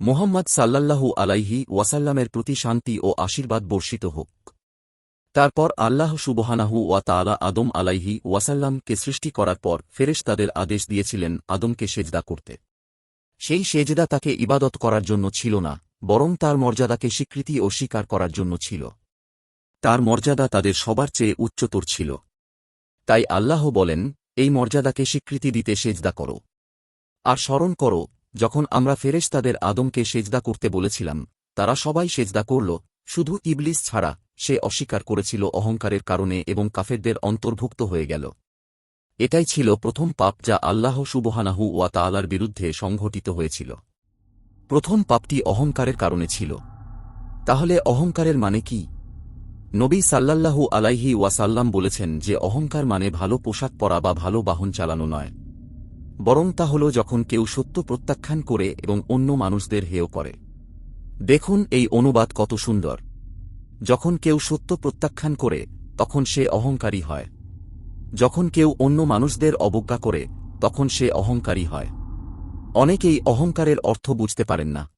মোহাম্মদ সাল্লাল্লাহু আলাইহি ওয়াসাল্লামের প্রতি শান্তি ও আশীর্বাদ বর্ষিত হোক। তারপর আল্লাহ সুবহানাহু ওয়া তাআলা আদম আলাইহি ওয়াসাল্লামকে সৃষ্টি করার পর ফেরেশ তাদের আদেশ দিয়েছিলেন আদমকে সেজদা করতে। সেই সেজদা তাকে ইবাদত করার জন্য ছিল না, বরং তার মর্যাদাকে স্বীকৃতি ও স্বীকার করার জন্য ছিল। তার মর্যাদা তাদের সবার চেয়ে উচ্চতর ছিল। তাই আল্লাহ বলেন, এই মর্যাদাকে স্বীকৃতি দিতে সেজদা করো। আর স্মরণ করো যখন আমরা ফেরেশ তাদের আদমকে সেজদা করতে বলেছিলাম, তারা সবাই সেজদা করল, শুধু ইবলিস ছাড়া, সে অস্বীকার করেছিল অহংকারের কারণে এবং কাফেরদের অন্তর্ভুক্ত হয়ে গেল। এটাই ছিল প্রথম পাপ যা আল্লাহ সুবহানাহু ওয়া তাআলার বিরুদ্ধে সংঘটিত হয়েছিল। প্রথম পাপটি অহংকারের কারণে ছিল। তাহলে অহংকারের মানে কি? নবী সাল্লাল্লাহু আলাইহি ওয়াসাল্লাম বলেছেন যে অহংকার মানে ভালো পোশাক পরা বা ভালো বাহন চালানো নয়। বরং তা হল যখন কেউ সত্য প্রত্যাখ্যান করে এবং অন্য মানুষদের হেয় করে। দেখুন এই অনুবাদ কত সুন্দর। যখন কেউ সত্য প্রত্যাখ্যান করে, তখন সে অহংকারী হয়। যখন কেউ অন্য মানুষদের অবজ্ঞা করে, তখন সে অহংকারী হয়। অনেকেই অহংকারের অর্থ বুঝতে পারেন না।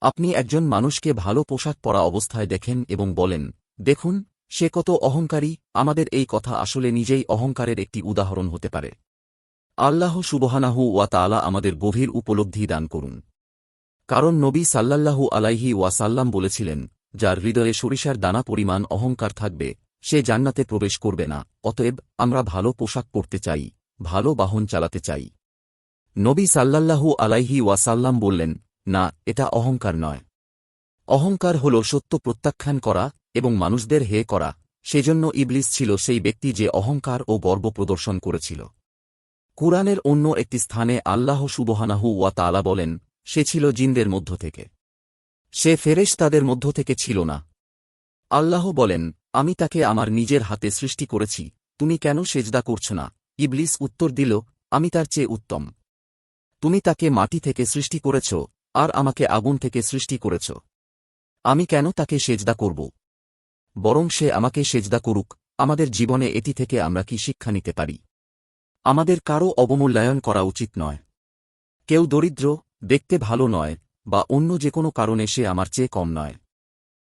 আপনি একজন মানুষকে ভালো পোশাক পরা অবস্থায় দেখেন এবং বলেন, দেখুন, সে কত অহংকারী, আমাদের এই কথা আসলে নিজেই অহংকারের একটি উদাহরণ হতে পারে। আল্লাহ সুবহানাহু ওয়া তাআলা আমাদের গভীর উপলব্ধি দান করুন। কারণ নবী সাল্লাল্লাহু আলাইহি ওয়াসাল্লাম বলেছিলেন, যার হৃদয়ে সরিষার দানা পরিমাণ অহংকার থাকবে, সে জান্নাতে প্রবেশ করবে না। অতএব আমরা ভালো পোশাক পরতে চাই, ভালো বাহন চালাতে চাই। নবী সাল্লাল্লাহু আলাইহি ওয়াসাল্লাম বললেন, না, এটা অহংকার নয়। অহংকার হল সত্য প্রত্যাখ্যান করা এবং মানুষদের হে করা। সেজন্য ইবলিস ছিল সেই ব্যক্তি যে অহংকার ও গর্ব প্রদর্শন করেছিল। কুরআনের অন্য একটি স্থানে আল্লাহ সুবহানাহু ওয়া তাআলা বলেন, সে ছিল জিনদের মধ্য থেকে। সে ফেরেশ তাদের মধ্য থেকে ছিল না। আল্লাহ বলেন, আমি তাকে আমার নিজের হাতে সৃষ্টি করেছি, তুমি কেন সেজদা করছ না? ইবলিস উত্তর দিল, আমি তার চেয়ে উত্তম। তুমি তাকে মাটি থেকে সৃষ্টি করেছ, আর আমাকে আগুন থেকে সৃষ্টি করেছ। আমি কেন তাকে সেজদা করব? বরং সে আমাকে সেজদা করুক, আমাদের জীবনে এটি থেকে আমরা কি শিক্ষা নিতে পারি? আমাদের কারও অবমূল্যায়ন করা উচিত নয়। কেউ দরিদ্র, দেখতে ভালো নয়, বা অন্য যে কোনো কারণে সে আমার চেয়ে কম নয়।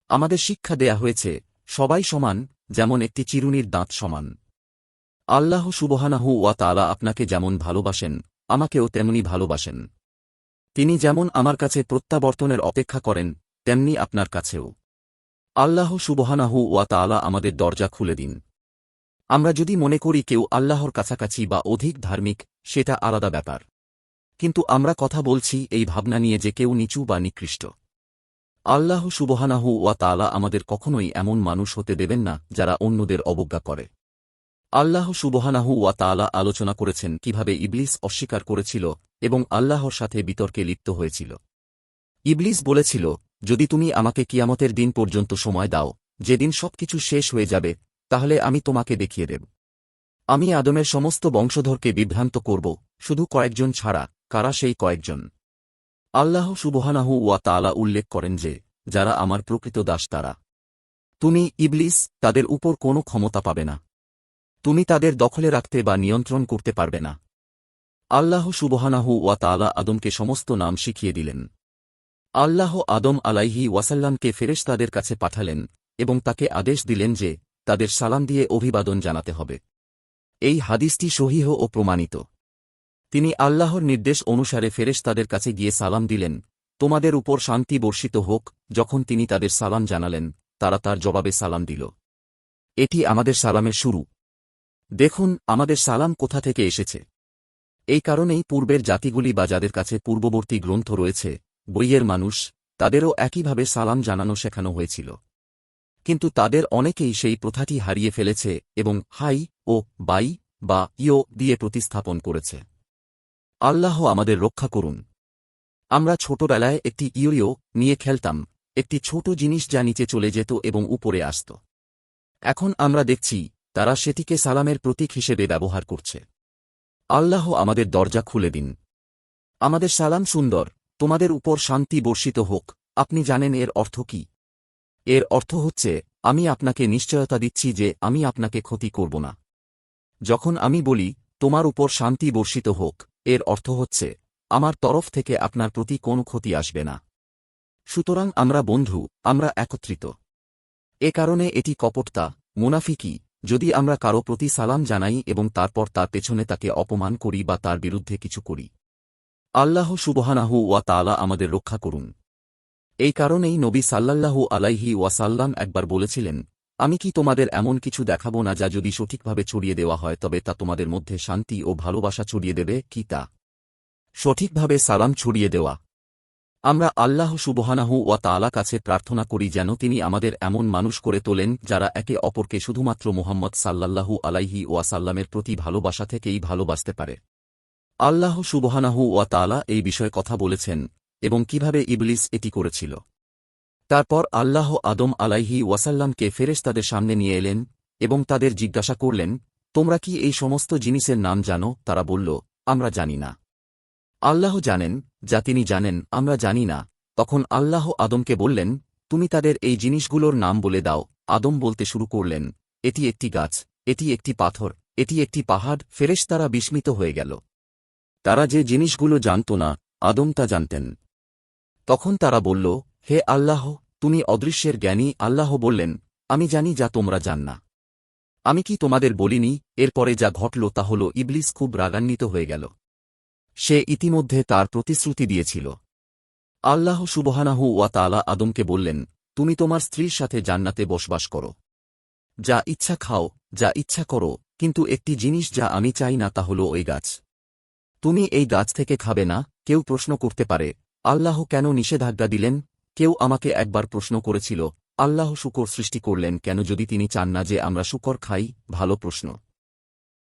আমাদের শিক্ষা দেয়া হয়েছে, সবাই সমান, যেমন একটি চিরুনির দাঁত সমান। আল্লাহ সুবহানাহু ওয়া তাআলা আপনাকে যেমন ভালোবাসেন, আমাকেও তেমনি ভালোবাসেন। তিনি যেমন আমার কাছে প্রত্যাবর্তনের অপেক্ষা করেন, তেমনি আপনার কাছেও। আল্লাহ সুবহানাহু ওয়া তাআলা আমাদের দরজা খুলে দিন। আমরা যদি মনে করি কেউ আল্লাহর কাছাকাছি বা অধিক ধার্মিক, সেটা আলাদা ব্যাপার। কিন্তু আমরা কথা বলছি এই ভাবনা নিয়ে যে কেউ নিচু বা নিকৃষ্ট। আল্লাহ সুবহানাহু ওয়া তালা আমাদের কখনোই এমন মানুষ হতে দেবেন না, যারা অন্যদের অবজ্ঞা করে। আল্লাহ সুবহানাহু ওয়া তালা আলোচনা করেছেন কীভাবে ইবলিস অস্বীকার করেছিল এবং আল্লাহর সাথে বিতর্কে লিপ্ত হয়েছিল। ইবলিস বলেছিল, যদি তুমি আমাকে কিয়ামতের দিন পর্যন্ত সময় দাও, যেদিন সবকিছু শেষ হয়ে যাবে তাহলে আমি তোমাকে দেখিয়ে দেব। আমি আদমের সমস্ত বংশধরকে বিভ্রান্ত করব, শুধু কয়েকজন ছাড়া, কারা সেই কয়েকজন? আল্লাহ সুবহানাহু ওয়া তাআলা উল্লেখ করেন যে, যারা আমার প্রকৃত দাস তারা। তুমি ইবলিস, তাদের উপর কোনো ক্ষমতা পাবে না। তুমি তাদের দখলে রাখতে বা নিয়ন্ত্রণ করতে পারবে না। আল্লাহ সুবহানাহু ওয়া তালা আদমকে সমস্ত নাম শিখিয়ে দিলেন। আল্লাহ আদম আলাইহি ওয়াসাল্লামকে ফেরেশ তাদের কাছে পাঠালেন এবং তাকে আদেশ দিলেন যে তাদের সালাম দিয়ে অভিবাদন জানাতে হবে। এই হাদিসটি সহিহ ও প্রমাণিত। তিনি আল্লাহর নির্দেশ অনুসারে ফেরেশতাদের কাছে গিয়ে সালাম দিলেন, তোমাদের উপর শান্তি বর্ষিত হোক, যখন তিনি তাদের সালাম জানালেন, তারা তার জবাবে সালাম দিল। এটি আমাদের সালামের শুরু। দেখুন, আমাদের সালাম কোথা থেকে এসেছে। এই কারণেই পূর্বের জাতিগুলি বা যাদের কাছে পূর্ববর্তী গ্রন্থ রয়েছে, বইয়ের মানুষ, তাদেরও একইভাবে সালাম জানানো শেখানো হয়েছিল। কিন্তু তাদের অনেকেই সেই প্রথাটি হারিয়ে ফেলেছে এবং হাই ও বাই বা ইও দিয়ে প্রতিস্থাপন করেছে। আল্লাহ আমাদের রক্ষা করুন। আমরা ছোটবেলায় একটি ইয়ো নিয়ে খেলতাম, একটি ছোট জিনিস যা নিচে চলে যেত এবং উপরে আসত। এখন আমরা দেখছি, তারা সেটিকে সালামের প্রতীক হিসেবে ব্যবহার করছে। আল্লাহ আমাদের দরজা খুলে দিন। আমাদের সালাম সুন্দর, তোমাদের উপর শান্তি বর্ষিত হোক, আপনি জানেন এর অর্থ কি? এর অর্থ হচ্ছে, আমি আপনাকে নিশ্চয়তা দিচ্ছি যে আমি আপনাকে ক্ষতি করব না। যখন আমি বলি, তোমার উপর শান্তি বর্ষিত হোক, এর অর্থ হচ্ছে, আমার তরফ থেকে আপনার প্রতি কোনো ক্ষতি আসবে না। সুতরাং আমরা বন্ধু, আমরা একত্রিত। এ কারণে এটি কপটতা, মুনাফিকি, যদি আমরা কারও প্রতি সালাম জানাই এবং তারপর তার পেছনে তাকে অপমান করি বা তার বিরুদ্ধে কিছু করি। আল্লাহ সুবহানাহু ওয়া তাআলা আমাদের রক্ষা করুন। এই কারণেই নবী সাল্লাল্লাহু আলাইহি ওয়াসাল্লাম একবার বলেছিলেন, আমি কি তোমাদের এমন কিছু দেখাবো না যা যদি সঠিকভাবে ছড়িয়ে দেওয়া হয় তবে তা তোমাদের মধ্যে শান্তি ও ভালোবাসা ছড়িয়ে দেবে, কি তা? সঠিকভাবে সালাম ছড়িয়ে দেওয়া। আমরা আল্লাহ সুবহানাহু ওয়া তাআলা কাছে প্রার্থনা করি যেন তিনি আমাদের এমন মানুষ করে তোলেন যারা একে অপরকে শুধুমাত্র মুহাম্মদ সাল্লাল্লাহু আলাইহি ওয়াসাল্লামের প্রতি ভালোবাসা থেকেই ভালোবাসতে পারে। আল্লাহ সুবহানাহু ওয়া তাআলা এই বিষয়ে কথা বলেছেন এবং কীভাবে ইবলিস এটি করেছিল। তারপর আল্লাহ আদম আলাইহি ওয়াসাল্লামকে ফেরেশতাদের সামনে নিয়ে এলেন এবং তাদের জিজ্ঞাসা করলেন, তোমরা কি এই সমস্ত জিনিসের নাম জানো? তারা বলল, আমরা জানি না। আল্লাহ জানেন, যা তিনি জানেন, আমরা জানি না। তখন আল্লাহ আদমকে বললেন, তুমি তাদের এই জিনিসগুলোর নাম বলে দাও। আদম বলতে শুরু করলেন, এটি একটি গাছ, এটি একটি পাথর, এটি একটি পাহাড় ফেরেশ তারা বিস্মিত হয়ে গেল। তারা যে জিনিসগুলো জানত না, আদম তা জানতেন। তখন তারা বলল, হে আল্লাহ, তুমি অদৃশ্যের জ্ঞানী, আল্লাহ বললেন, আমি জানি যা তোমরা জান না। আমি কি তোমাদের বলিনি, এরপরে যা ঘটল তা হল ইবলিস খুব রাগান্বিত হয়ে গেল। সে ইতিমধ্যে তার প্রতিশ্রুতি দিয়েছিল। আল্লাহ সুবহানাহু ওয়া তাআলা আদমকে বললেন, তুমি তোমার স্ত্রীর সাথে জান্নাতে বসবাস করো। যা ইচ্ছা খাও, যা ইচ্ছা করো, কিন্তু একটি জিনিস যা আমি চাই না তা হল ওই গাছ। তুমি এই গাছ থেকে খাবে না, কেউ প্রশ্ন করতে পারে আল্লাহ কেন নিষেধাজ্ঞা দিলেন? কেউ আমাকে একবার প্রশ্ন করেছিল, আল্লাহ শুকর সৃষ্টি করলেন কেন যদি তিনি চান না যে আমরা শুকর খাই? ভালো প্রশ্ন।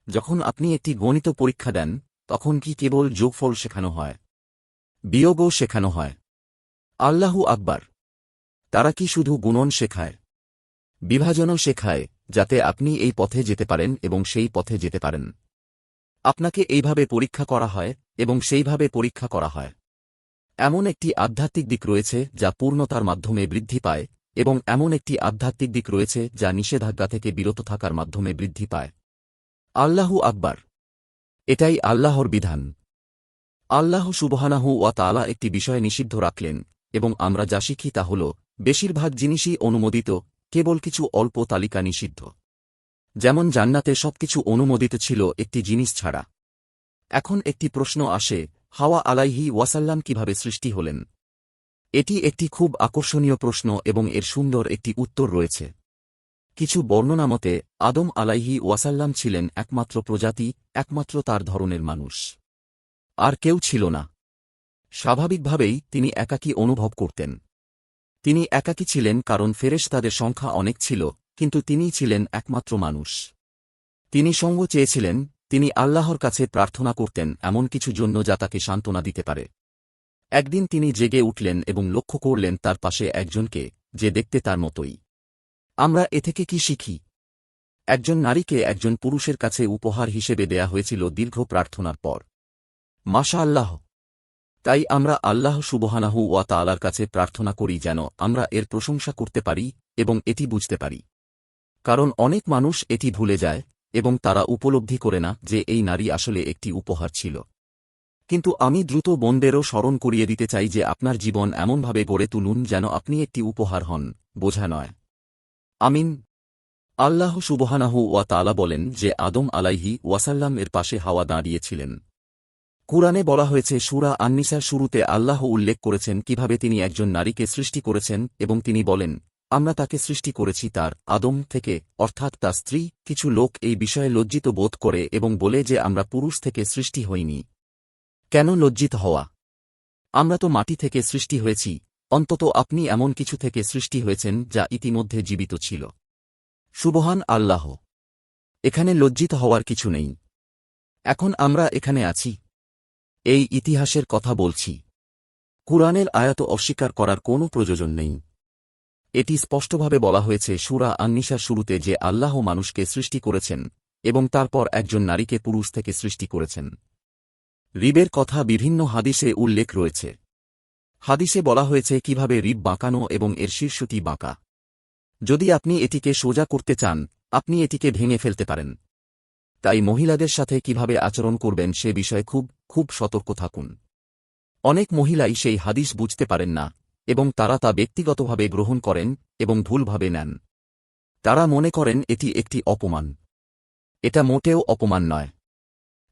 যখন আপনি একটি গণিত পরীক্ষা দেন, তখন কি কেবল যোগফল শেখানো হয়? বিয়োগও শেখানো হয়। আল্লাহু আকবার। তারা কি শুধু গুণন শেখায়? বিভাজনও শেখায়, যাতে আপনি এই পথে যেতে পারেন এবং সেই পথে যেতে পারেন। আপনাকে এইভাবে পরীক্ষা করা হয় এবং সেইভাবে পরীক্ষা করা হয়। এমন একটি আধ্যাত্মিক দিক রয়েছে যা পূর্ণতার মাধ্যমে বৃদ্ধি পায় এবং এমন একটি আধ্যাত্মিক দিক রয়েছে যা নিষেধাজ্ঞা থেকে বিরত থাকার মাধ্যমে বৃদ্ধি পায়। আল্লাহু আকবার। এটাই আল্লাহর বিধান। আল্লাহ সুবহানাহু ওয়া তাআলা একটি বিষয় নিষিদ্ধ রাখলেন এবং আমরা যা শিখি তা হল, বেশিরভাগ জিনিসই অনুমোদিত, কেবল কিছু অল্প তালিকা নিষিদ্ধ। যেমন জান্নাতে সবকিছু অনুমোদিত ছিল একটি জিনিস ছাড়া। এখন একটি প্রশ্ন আসে হাওয়া আলাইহি ওয়াসাল্লাম কীভাবে সৃষ্টি হলেন? এটি একটি খুব আকর্ষণীয় প্রশ্ন এবং এর সুন্দর একটি উত্তর রয়েছে। কিছু বর্ণনা মতে, আদম আলাইহি ওয়াসাল্লাম ছিলেন একমাত্র প্রজাতি, একমাত্র তার ধরনের মানুষ। আর কেউ ছিল না। স্বাভাবিকভাবেই তিনি একাকী অনুভব করতেন। তিনি একাকী ছিলেন কারণ ফেরেশ তাদের সংখ্যা অনেক ছিল, কিন্তু তিনিই ছিলেন একমাত্র মানুষ। তিনি সঙ্গ চেয়েছিলেন তিনি আল্লাহর কাছে প্রার্থনা করতেন এমন কিছু জন্য যা তাকে সান্ত্বনা দিতে পারে। একদিন তিনি জেগে উঠলেন এবং লক্ষ্য করলেন তার পাশে একজনকে, যে দেখতে তার মতোই। আমরা এ থেকে কি শিখি? একজন নারীকে একজন পুরুষের কাছে উপহার হিসেবে দেয়া হয়েছিল দীর্ঘ প্রার্থনার পর। মাশা আল্লাহ তাই আমরা আল্লাহ সুবহানাহু ওয়া তাআলার কাছে প্রার্থনা করি যেন আমরা এর প্রশংসা করতে পারি এবং এটি বুঝতে পারি। কারণ অনেক মানুষ এটি ভুলে যায়। এবং তারা উপলব্ধি করে না যে এই নারী আসলে একটি উপহার ছিল। কিন্তু আমি দ্রুত বোনদেরও স্মরণ করিয়ে দিতে চাই যে আপনার জীবন এমনভাবে গড়ে তুলুন যেন আপনি একটি উপহার হন, বোঝা নয়। আমিন। আল্লাহ সুবহানাহু ওয়া তাআলা বলেন যে আদম আলাইহি ওয়াসাল্লাম এর পাশে হাওয়া দাঁড়িয়েছিলেন। কুরআনে বলা হয়েছে, সুরা আন্নিসার শুরুতে আল্লাহ উল্লেখ করেছেন কীভাবে তিনি একজন নারীকে সৃষ্টি করেছেন এবং তিনি বলেন আমরা তাকে সৃষ্টি করেছি তার আদম থেকে, অর্থাৎ তার স্ত্রী। কিছু লোক এই বিষয়ে লজ্জিত বোধ করে এবং বলে যে আমরা পুরুষ থেকে সৃষ্টি হইনি। কেন লজ্জিত হওয়া? আমরা তো মাটি থেকে সৃষ্টি হয়েছি। অন্তত আপনি এমন কিছু থেকে সৃষ্টি হয়েছেন যা ইতিমধ্যে জীবিত ছিল। সুবহান আল্লাহ। এখানে লজ্জিত হওয়ার কিছু নেই। এখন আমরা এখানে আছি। এই ইতিহাসের কথা বলছি। কুরআনের আয়াত অস্বীকার করার কোনো প্রয়োজন নেই। এটি স্পষ্টভাবে বলা হয়েছে সুরা আন্নিসার শুরুতে যে আল্লাহ মানুষকে সৃষ্টি করেছেন এবং তারপর একজন নারীকে পুরুষ থেকে সৃষ্টি করেছেন। রিবের কথা বিভিন্ন হাদিসে উল্লেখ রয়েছে। হাদিসে বলা হয়েছে কীভাবে রিব বাঁকানো এবং এর শীর্ষটি বাঁকা। যদি আপনি এটিকে সোজা করতে চান, আপনি এটিকে ভেঙে ফেলতে পারেন। তাই মহিলাদের সাথে কীভাবে আচরণ করবেন সে বিষয়ে খুব খুব সতর্ক থাকুন। অনেক মহিলাই সেই হাদিস বুঝতে পারেন না এবং তারা তা ব্যক্তিগতভাবে গ্রহণ করেন এবং ভুলভাবে নেন। তারা মনে করেন এটি একটি অপমান। এটা মোটেও অপমান নয়।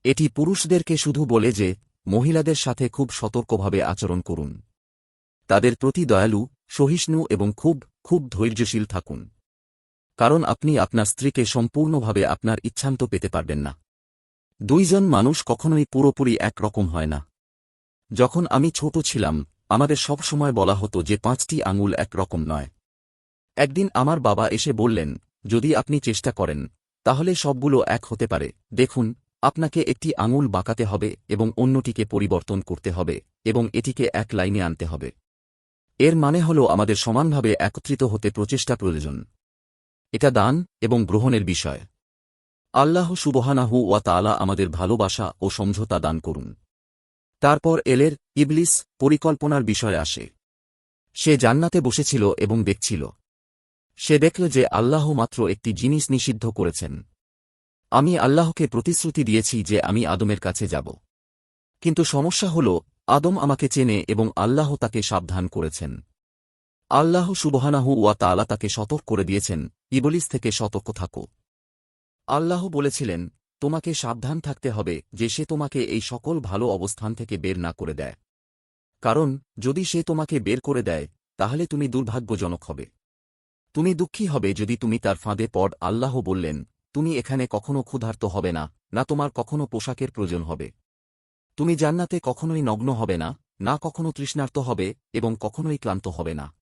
এটি পুরুষদেরকে শুধু বলে যে, মহিলাদের সাথে খুব সতর্কভাবে আচরণ করুন। তাদের প্রতি দয়ালু, সহিষ্ণু এবং খুব খুব ধৈর্যশীল থাকুন। কারণ আপনি আপনার স্ত্রীকে সম্পূর্ণভাবে আপনার ইচ্ছান্ত পেতে পারবেন না। দুইজন মানুষ কখনোই পুরোপুরি একরকম হয় না। যখন আমি ছোট ছিলাম আমাদের সব সময় বলা হতো যে পাঁচটি আঙুল একরকম নয়। একদিন আমার বাবা এসে বললেন, যদি আপনি চেষ্টা করেন, তাহলে সবগুলো এক হতে পারে। দেখুন, আপনাকে একটি আঙুল বাঁকাতে হবে এবং অন্যটিকে পরিবর্তন করতে হবে এবং এটিকে এক লাইনে আনতে হবে। এর মানে হল আমাদের সমানভাবে একত্রিত হতে প্রচেষ্টা প্রয়োজন। এটা দান এবং গ্রহণের বিষয়। আল্লাহ সুবহানাহু ওয়া তাআলা আমাদের ভালোবাসা ও সমঝোতা দান করুন। তারপর এলের ইবলিস পরিকল্পনার বিষয় আসে। সে জান্নাতে বসেছিল এবং দেখছিল। সে দেখল যে আল্লাহ মাত্র একটি জিনিস নিষিদ্ধ করেছেন। আমি আল্লাহকে প্রতিশ্রুতি দিয়েছি যে আমি আদমের কাছে যাব। কিন্তু সমস্যা হল, আদম আমাকে চেনে এবং আল্লাহ তাকে সাবধান করেছেন। আল্লাহ সুবহানাহু ওয়া তাআলা তাকে সতর্ক করে দিয়েছেন, ইবলিস থেকে সতর্ক থাকো। আল্লাহ বলেছিলেন, তোমাকে সাবধান থাকতে হবে যে সে তোমাকে এই সকল ভালো অবস্থান থেকে বের না করে দেয়। কারণ, যদি সে তোমাকে বের করে দেয়, তাহলে তুমি দুর্ভাগ্যজনক হবে। তুমি দুঃখী হবে যদি তুমি তার ফাঁদে পড, আল্লাহ বললেন, তুমি এখানে কখনো ক্ষুধার্ত হবে না না তোমার কখনো পোশাকের প্রয়োজন হবে। তুমি জান্নাতে কখনোই নগ্ন হবে না না কখনো তৃষ্ণার্ত হবে এবং কখনোই ক্লান্ত হবে না।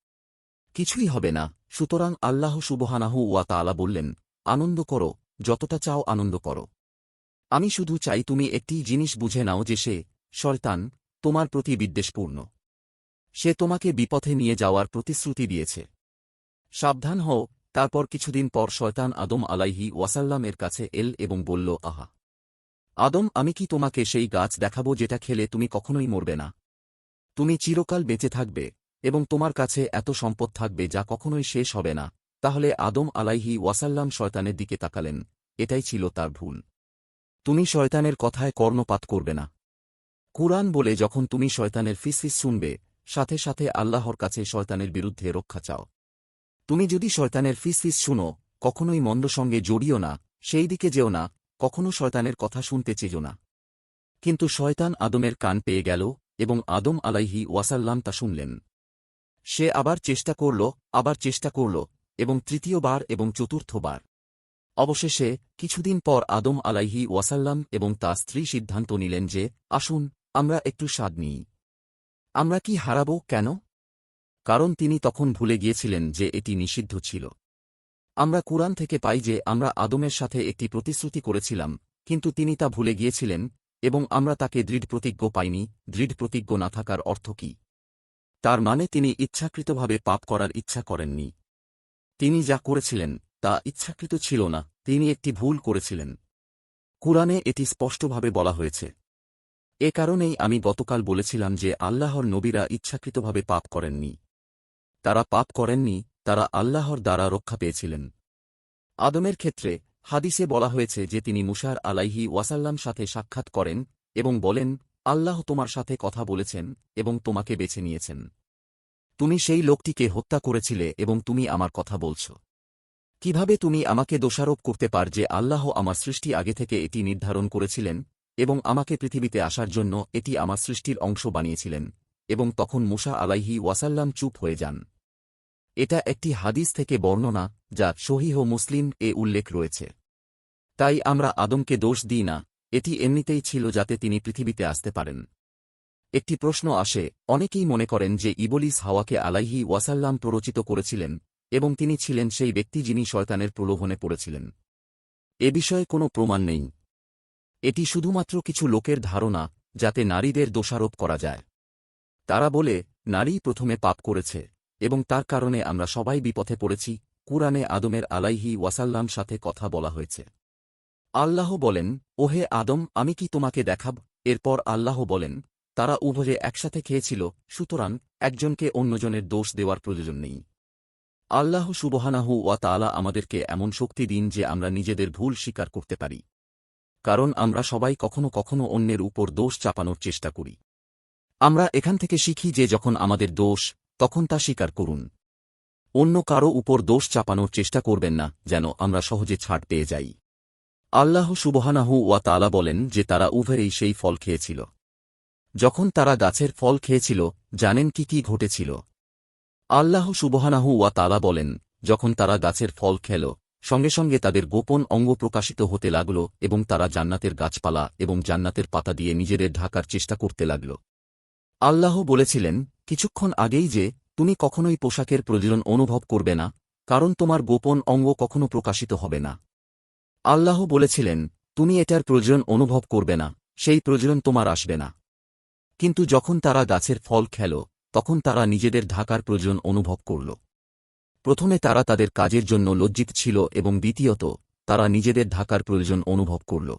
কিছুই হবে না। সুতরাং আল্লাহ সুবহানাহু ওয়া তাআলা বললেন, আনন্দ করো, যতটা চাও আনন্দ করো। আমি শুধু চাই তুমি একটি জিনিস বুঝে নাও যে সে, শয়তান তোমার প্রতি বিদ্বেষপূর্ণ। সে তোমাকে বিপথে নিয়ে যাওয়ার প্রতিশ্রুতি দিয়েছে। সাবধান হও, তারপর কিছুদিন পর শয়তান আদম আলাইহি ওয়াসাল্লামের কাছে এল এবং বলল, আহা! আদম, আমি কি তোমাকে সেই গাছ দেখাবো যেটা খেলে তুমি কখনোই মরবে না? তুমি চিরকাল বেঁচে থাকবে এবং তোমার কাছে এত সম্পদ থাকবে যা কখনোই শেষ হবে না। তাহলে আদম আলাইহি ওয়াসাল্লাম শয়তানের দিকে তাকালেন। এটাই ছিল তার ভুল। তুমি শয়তানের কথায় কর্ণপাত করবে না। কুরআন বলে যখন তুমি শয়তানের ফিসফিস শুনবে, সাথে সাথে আল্লাহর কাছে শয়তানের বিরুদ্ধে রক্ষা চাও। তুমি যদি শয়তানের ফিসফিস শুনো, কখনোই মন্দ সঙ্গে জড়িও না, সেই দিকে যেও না, কখনো শয়তানের কথা শুনতে চেজো না। কিন্তু শয়তান আদমের কান পেয়ে গেল, এবং আদম আলাইহি ওয়াসাল্লাম তা শুনলেন। সে আবার চেষ্টা করল, আবার চেষ্টা করল, এবং তৃতীয়বার এবং চতুর্থবার। অবশেষে, কিছুদিন পর আদম আলাইহি ওয়াসাল্লাম এবং তার স্ত্রী সিদ্ধান্ত নিলেন যে, আসুন আমরা একটু স্বাদ নিই। আমরা কি হারাব কেন? কারণ তিনি তখন ভুলে গিয়েছিলেন যে এটি নিষিদ্ধ ছিল। আমরা কুরআন থেকে পাই যে আমরা আদমের সাথে একটি প্রতিশ্রুতি করেছিলাম, কিন্তু তিনি তা ভুলে গিয়েছিলেন এবং আমরা তাকে দৃঢ় প্রতিজ্ঞ পাইনি, দৃঢ় প্রতিজ্ঞ না থাকার অর্থ কি? তার মানে তিনি ইচ্ছাকৃতভাবে পাপ করার ইচ্ছা করেননি। তিনি যা করেছিলেন, তা ইচ্ছাকৃত ছিল না, তিনি একটি ভুল করেছিলেন। কুরআনে এটি স্পষ্টভাবে বলা হয়েছে। এ কারণেই আমি গতকাল বলেছিলাম যে আল্লাহর নবীরা ইচ্ছাকৃতভাবে পাপ করেননি। তারা পাপ করেননি, তারা আল্লাহর দ্বারা রক্ষা পেয়েছিলেন। আদমের ক্ষেত্রে হাদিসে বলা হয়েছে যে তিনি মুসার আলাইহি ওয়াসাল্লাম সাথে সাক্ষাৎ করেন এবং বলেন, আল্লাহ তোমার সাথে কথা বলেছেন এবং তোমাকে বেছে নিয়েছেন। তুমি সেই লোকটিকে হত্যা করেছিলে এবং তুমি আমার কথা বলছ। কীভাবে তুমি আমাকে দোষারোপ করতে পার যে আল্লাহ আমার সৃষ্টি আগে থেকে এটি নির্ধারণ করেছিলেন এবং আমাকে পৃথিবীতে আসার জন্য এটি আমার সৃষ্টির অংশ বানিয়েছিলেন, এবং তখন মুসা আলাইহি ওয়াসাল্লাম চুপ হয়ে যান। এটা একটি হাদিস থেকে বর্ণনা, যা সহিহ মুসলিম এ উল্লেখ রয়েছে। তাই আমরা আদমকে দোষ দিই না, এটি এমনিতেই ছিল যাতে তিনি পৃথিবীতে আসতে পারেন। একটি প্রশ্ন আসে, অনেকেই মনে করেন যে ইবলিস হাওয়াকে আলাইহি ওয়াসাল্লাম প্ররোচিত করেছিলেন, এবং তিনি ছিলেন সেই ব্যক্তি যিনি শয়তানের প্রলোভনে পড়েছিলেন। এ বিষয়ে কোনো প্রমাণ নেই। এটি শুধুমাত্র কিছু লোকের ধারণা, যাতে নারীদের দোষারোপ করা যায়। তারা বলে নারী প্রথমে পাপ করেছে, এবং তার কারণে আমরা সবাই বিপথে পড়েছি। কুরআনে আদমের আলাইহি ওয়াসাল্লাম সাথে কথা বলা হয়েছে। আল্লাহ বলেন, ওহে আদম, আমি কি তোমাকে দেখাব? এরপর আল্লাহ বলেন, তারা উভয়ে একসাথে খেয়েছিল, সুতরাং একজনকে অন্যজনের দোষ দেওয়ার প্রয়োজন নেই। আল্লাহ সুবহানাহু ওয়া তাআলা আমাদেরকে এমন শক্তি দিন যে আমরা নিজেদের ভুল স্বীকার করতে পারি। কারণ আমরা সবাই কখনো কখনো অন্যের উপর দোষ চাপানোর চেষ্টা করি। আমরা এখান থেকে শিখি যে যখন আমাদের দোষ, তখন তা স্বীকার করুন। অন্য কারও উপর দোষ চাপানোর চেষ্টা করবেন না, যেন আমরা সহজে ছাড় পেয়ে যাই। আল্লাহ সুবহানাহু ওয়া তালা বলেন যে তারা উভয়েই সেই ফল খেয়েছিল। যখন তারা গাছের ফল খেয়েছিল, জানেন কি কি ঘটেছিল। আল্লাহ সুবহানাহু ওয়া তালা বলেন, যখন তারা গাছের ফল খেল সঙ্গে সঙ্গে তাদের গোপন অঙ্গ প্রকাশিত হতে লাগল এবং তারা জান্নাতের গাছপালা এবং জান্নাতের পাতা দিয়ে নিজেদের ঢাকার চেষ্টা করতে লাগল। আল্লাহ বলেছিলেন, কিছুক্ষণ আগেই যে, তুমি কখনোই পোশাকের প্রয়োজন অনুভব করবে না, কারণ তোমার গোপন অঙ্গ কখনো প্রকাশিত হবে না। আল্লাহ বলেছিলেন, তুমি এটার প্রয়োজন অনুভব করবে না, সেই প্রয়োজন তোমার আসবে না। কিন্তু যখন তারা গাছের ফল খেল, তখন তারা নিজেদের ঢাকার প্রয়োজন অনুভব করল। প্রথমে তারা তাদের কাজের জন্য লজ্জিত ছিল এবং দ্বিতীয়ত, তারা নিজেদের ঢাকার প্রয়োজন অনুভব করল।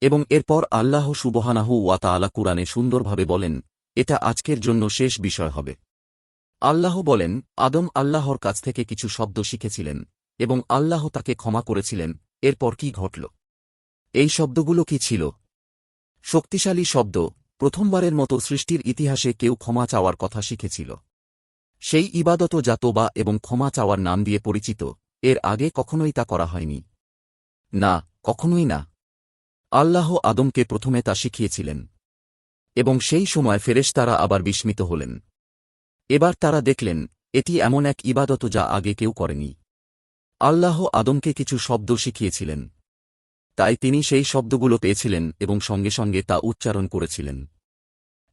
এবং এরপর আল্লাহ সুবহানাহু ওয়া তাআলা কুরআনে সুন্দরভাবে বলেন, এটা আজকের জন্য শেষ বিষয় হবে। আল্লাহ বলেন, আদম আল্লাহর কাছ থেকে কিছু শব্দ শিখেছিলেন এবং আল্লাহ তাকে ক্ষমা করেছিলেন। এরপর কি ঘটল? এই শব্দগুলো কি ছিল? শক্তিশালী শব্দ, প্রথমবারের মতো সৃষ্টির ইতিহাসে কেউ ক্ষমা চাওয়ার কথা শিখেছিল। সেই ইবাদত যা তোবা এবং ক্ষমা চাওয়ার নাম দিয়ে পরিচিত, এর আগে কখনোই তা করা হয়নি। না, কখনোই না। আল্লাহ আদমকে প্রথমে তা শিখিয়েছিলেন। এবং সেই সময় ফেরেশতারা আবার বিস্মিত হলেন। এবার তারা দেখলেন, এটি এমন এক ইবাদত যা আগে কেউ করেনি। আল্লাহ আদমকে কিছু শব্দ শিখিয়েছিলেন। তাই তিনি সেই শব্দগুলো পেয়েছিলেন এবং সঙ্গে সঙ্গে তা উচ্চারণ করেছিলেন।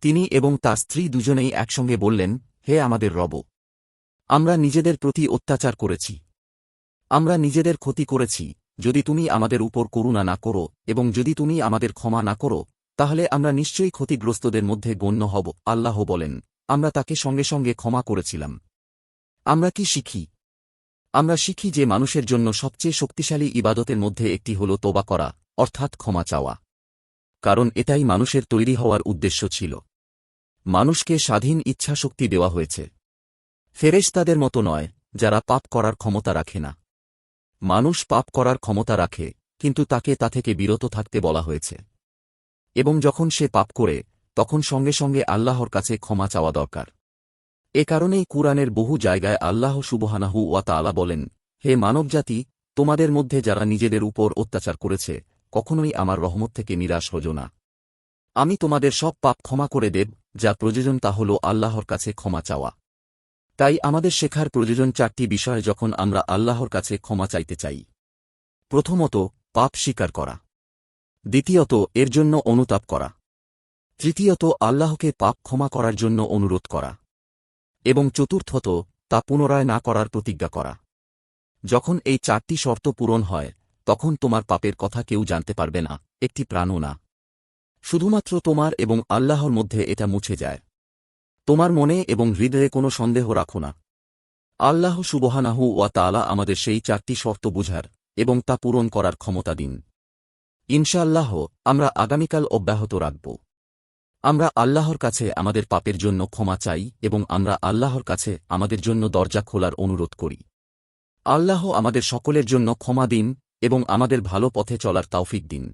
তিনি এবং তার স্ত্রী দুজনেই একসঙ্গে বললেন হে আমাদের রব, আমরা নিজেদের প্রতি অত্যাচার করেছি। আমরা নিজেদের ক্ষতি করেছি, যদি তুমি আমাদের উপর করুণা না করো এবং যদি তুমি আমাদের ক্ষমা না করো, তাহলে আমরা নিশ্চয়ই ক্ষতিগ্রস্তদের মধ্যে গণ্য হব, আল্লাহ বলেন, আমরা তাকে সঙ্গে সঙ্গে ক্ষমা করেছিলাম। আমরা কি শিখি? আমরা শিখি যে মানুষের জন্য সবচেয়ে শক্তিশালী ইবাদতের মধ্যে একটি হল তোবা করা, অর্থাৎ ক্ষমা চাওয়া। কারণ এটাই মানুষের তৈরি হওয়ার উদ্দেশ্য ছিল। মানুষকে স্বাধীন ইচ্ছাশক্তি দেওয়া হয়েছে। ফেরেশতাদের মতো নয়, যারা পাপ করার ক্ষমতা রাখে না। মানুষ পাপ করার ক্ষমতা রাখে, কিন্তু তাকে তা থেকে বিরত থাকতে বলা হয়েছে। এবং যখন সে পাপ করে, তখন সঙ্গে সঙ্গে আল্লাহর কাছে ক্ষমা চাওয়া দরকার। এ কারণেই কুরআনের বহু জায়গায় আল্লাহ সুবহানাহু ওয়া তাআলা বলেন, হে মানবজাতি, তোমাদের মধ্যে যারা নিজেদের উপর অত্যাচার করেছে, কখনোই আমার রহমত থেকে নিরাশ হজ না। আমি তোমাদের সব পাপ ক্ষমা করে দেব, যা প্রয়োজন তা হল আল্লাহর কাছে ক্ষমা চাওয়া। তাই আমাদের শেখার প্রয়োজন চারটি বিষয় যখন আমরা আল্লাহর কাছে ক্ষমা চাইতে চাই। প্রথমত, পাপ স্বীকার করা। দ্বিতীয়ত, এর জন্য অনুতাপ করা। তৃতীয়ত, আল্লাহকে পাপ ক্ষমা করার জন্য অনুরোধ করা। এবং চতুর্থত, তা পুনরায় না করার প্রতিজ্ঞা করা। যখন এই চারটি শর্ত পূরণ হয়, তখন তোমার পাপের কথা কেউ জানতে পারবে না, একটি প্রাণও না। শুধুমাত্র তোমার এবং আল্লাহর মধ্যে এটা মুছে যায়। তোমার মনে এবং হৃদয়ে কোনো সন্দেহ রাখো না। আল্লাহ সুবহানাহু ওয়া তালা আমাদের সেই চারটি শর্ত বুঝার এবং তা পূরণ করার ক্ষমতা দিন। ইনশাআল্লাহ আমরা আগামীকাল অব্যাহত রাখব। আমরা আল্লাহর কাছে আমাদের পাপের জন্য ক্ষমা চাই এবং আমরা আল্লাহর কাছে আমাদের জন্য দরজা খোলার অনুরোধ করি। আল্লাহ আমাদের সকলের জন্য ক্ষমা দিন এবং আমাদের ভালো পথে চলার তৌফিক দিন।